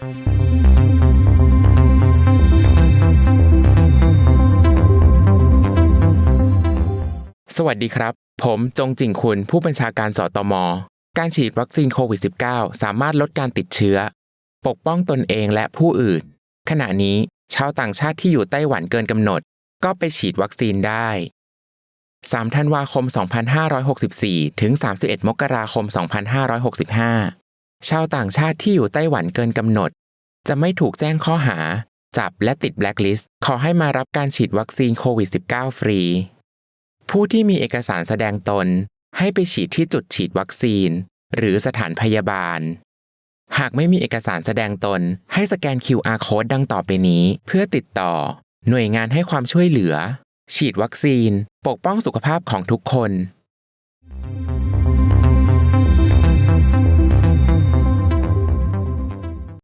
สวัสดีครับ ผมจงจิงคุณผู้บัญชาการสตม การฉีดวัคซีนโควิด -19 สามารถลดการติดเชื้อ ปกป้องตนเองและผู้อื่น ขณะนี้ชาวต่างชาติที่อยู่ไต้หวันเกินกำหนด ก็ไปฉีดวัคซีนได้ 3 ธันวาคม 2564 ถึง 31 มกราคม 2565 ชาวต่างชาติที่อยู่ไต้หวันเกินกำหนด จะไม่ถูกแจ้งข้อหา จับและติดแบล็คลิสต์ขอให้มารับการฉีดวัคซีนโควิด -19 ฟรี ผู้ที่มีเอกสารแสดงตน ให้ไปฉีดที่จุดฉีดวัคซีน หรือสถานพยาบาล หากไม่มีเอกสารแสดงตน ให้สแกน QR code ดังต่อไปนี้ เพื่อติดต่อ หน่วยงานให้ความช่วยเหลือ ฉีดวัคซีน ปกป้องสุขภาพของทุกคน